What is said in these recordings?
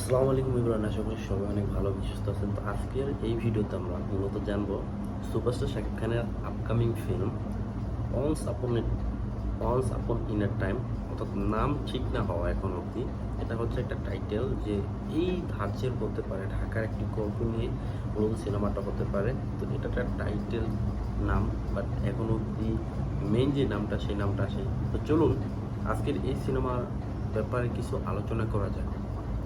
আসসালামু আলাইকুম ইমরান, আশা করি সবাই অনেক ভালো সুস্থ আছেন। তো আজকের এই ভিডিওতে আমরা মূলত জানব সুপারস্টার শাকিব খানের আপকামিং ফিল্ম অনস আপন অনস আপন ইনার টাইম অর্থাৎ নাম ঠিক না হওয়া এখন অবধি। এটা হচ্ছে একটা টাইটেল যে এই ধার্যের হতে পারে, ঢাকার একটি গল্প নিয়ে মূলত সিনেমাটা হতে পারে। তো এটা একটা টাইটেল নাম বাট এখন অবধি মেইন যে নামটা, সেই নামটা আসে তো চলুন, আজকের এই সিনেমার ব্যাপারে কিছু আলোচনা করা যায়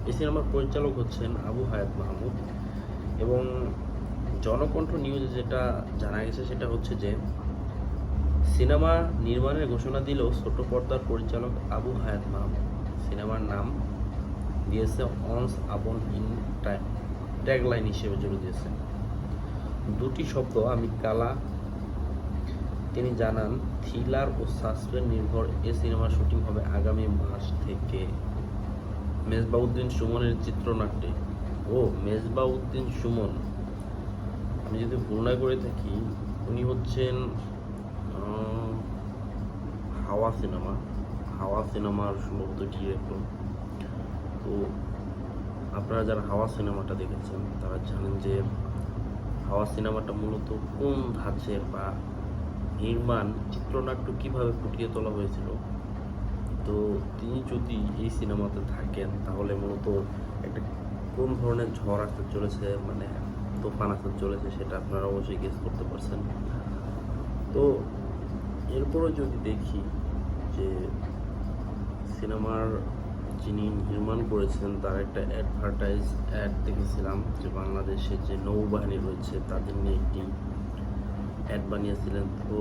এই সিনেমার পরিচালক হচ্ছেন আবু হায়াত মাহমুদ। এবং জনকণ্ঠ নিউজে যেটা জানা গেছে সেটা হচ্ছে যে, সিনেমা নির্মাণের ঘোষণা দিলেও ছোট পর্দার পরিচালক আবু হায়াত মাহমুদ। সিনেমার নাম দিয়েছে অনস আপন ইন ট্যাগলাইন হিসেবে জুড়ে দিয়েছে। দুটি শব্দ, আমি কালা, তিনি জানান, থ্রিলার ও সাসপেন্স নির্ভর এ সিনেমার শুটিং হবে আগামী মাস থেকে। মেজবাউদ্দিন সুমনের চিত্রনাট্যে। ও, মেজবাউদ্দিন সুমন। আমি যদি ভুল না করে থাকি, উনি হচ্ছেন হাওয়া সিনেমা। হাওয়া সিনেমার সম্ভবত ডিরেক্টর তো আপনারা যারা হাওয়া সিনেমাটা দেখেছেন, তারা জানেন যে হাওয়া সিনেমাটা মূলত কোন ধাঁচের বা নির্মাণ, চিত্রনাট্য কীভাবে ফুটিয়ে তোলা হয়েছিল? তো তিনি যদি এই সিনেমাতে থাকেন, তাহলে মূলত একটা কোন ধরনের ঝড় আসতে চলেছে মানে তুফান আসতে চলেছে, সেটা আপনারা অবশ্যই গেস করতে পারছেন। তো এরপরে যদি দেখি যে সিনেমার যিনি নির্মাণ করেছেন, তার একটা অ্যাডভার্টাইজ অ্যাড দেখেছিলাম যে বাংলাদেশের যে নৌবাহিনী রয়েছে, তাদের নিয়ে একটি অ্যাড বানিয়েছিলেন। তো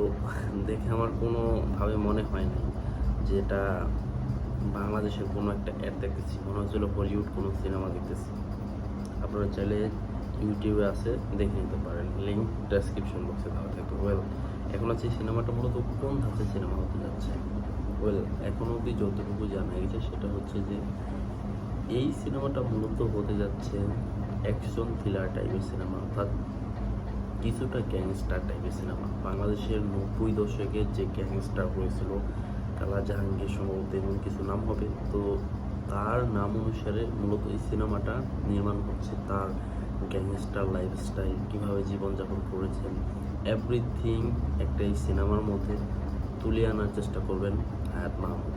দেখে আমার কোনোভাবে মনে হয় নাই। যে এটা বাংলাদেশের কোনো একটা অ্যাড দেখতেছি। মনে হচ্ছিল হলিউড কোনো সিনেমা দেখতেছি। আপনারা চাইলে ইউটিউবে আছে, দেখে নিতে পারেন। লিঙ্ক ডেসক্রিপশন বক্সে দেওয়া থাকবে। ওয়েল এখন আছে সিনেমাটা মূলত কোন ধাঁচের সিনেমা হতে যাচ্ছে? ওয়েল এখন অবধি যতটুকু জানা গেছে সেটা হচ্ছে যে এই সিনেমাটা মূলত হতে যাচ্ছে অ্যাকশন থ্রিলার টাইপের সিনেমা অর্থাৎ কিছুটা গ্যাংস্টার টাইপের সিনেমা বাংলাদেশের নব্বই দশকের যে গ্যাংস্টার হয়েছিল কালা জাহাঙ্গীর সম্ভবত এমন কিছু নাম হবে। তো তার নাম অনুসারে মূলত এই সিনেমাটা নির্মাণ হচ্ছে তার গ্যাংস্টার লাইফস্টাইল, কীভাবে জীবনযাপন করেছেন এভরিথিং একটা এই সিনেমার মধ্যে তুলে আনার চেষ্টা করবেন হায়াত মাহমুদ।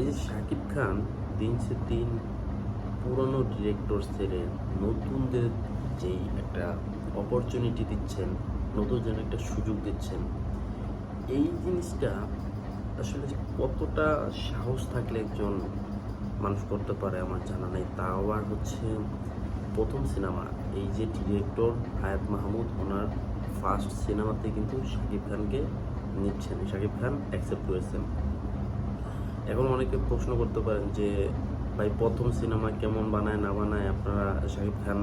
এই যে শাকিব খান, দিন সে দিন পুরনো ডিরেক্টর ছেড়ে নতুনদের যেই একটা অপরচুনিটি দিচ্ছেন, নতুন যেন একটা সুযোগ দিচ্ছেন এই জিনিসটা আসলে যে কতটা সাহস থাকলে একজন মানুষ করতে পারে আমার জানা নাই। তাও আবার হচ্ছে প্রথম সিনেমা। এই যে ডিরেক্টর হায়াত মাহমুদ, ওনার ফার্স্ট সিনেমাতে কিন্তু শাকিব খানকে নিচ্ছেন। শাকিব খান অ্যাকসেপ্ট করেছেন। এখন অনেকে প্রশ্ন করতে পারেন যে, ভাই, প্রথম সিনেমা কেমন বানায়, না বানায়? আপনারা শাকিব খান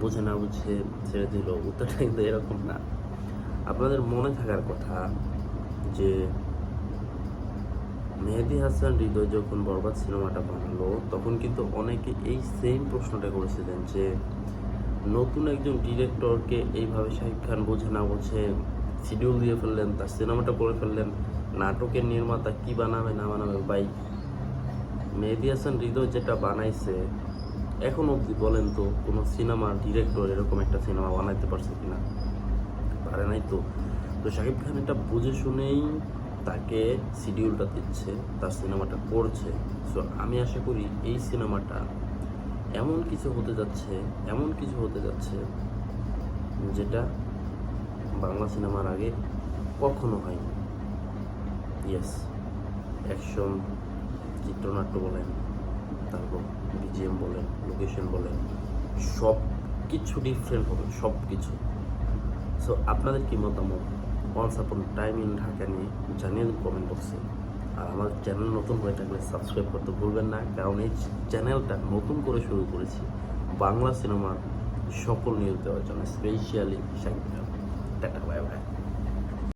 বুঝে না বুঝে ছেড়ে দিল। উত্তরটা কিন্তু এরকম না। আপনাদের মনে থাকার কথা যে মেহেদি হাসান হৃদয় যখন বরবাদ সিনেমাটা বানালো, তখন কিন্তু অনেকে এই সেম প্রশ্নটা করেছিলেন যে, নতুন একজন ডিরেক্টরকে এইভাবে শাহিদ খান বোঝে না বোঝে শিডিউল দিয়ে ফেললেন, তার সিনেমাটা করে ফেললেন, নাটকের নির্মাতা কি বানাবে, না বানাবে? ভাই, মেহেদি হাসান হৃদয় যেটা বানাইছে, এখন অবধি বলেন তো, কোনো সিনেমার ডিরেক্টর এরকম একটা সিনেমা বানাইতে পারছে কিনা? পারে নাই তো। তো শাকিব খান এটা বুঝে শুনেই তাকে শিডিউলটা দিচ্ছে, তার সিনেমাটা করছে। সো আমি আশা করি এই সিনেমাটা এমন কিছু হতে যাচ্ছে, এমন কিছু হতে যাচ্ছে যেটা বাংলা সিনেমার আগে কখনো হয়নি। ইয়েস অ্যাকশন চিত্রনাট্য বলেন, তারপর বিজিএম বলেন লোকেশন বলেন সব কিছু ডিফারেন্ট হবে সব কিছু সো আপনাদের কি মতামত? Once upon time in Dhaka নিয়ে জানিয়ে কমেন্ট বক্সে আর আমার চ্যানেল নতুন হয়ে থাকলে সাবস্ক্রাইব করতে ভুলবেন না, কারণ এই চ্যানেলটা নতুন করে শুরু করেছি বাংলা সিনেমার সকল নিউজ দেওয়ার জন্য specially Khan tata bye bye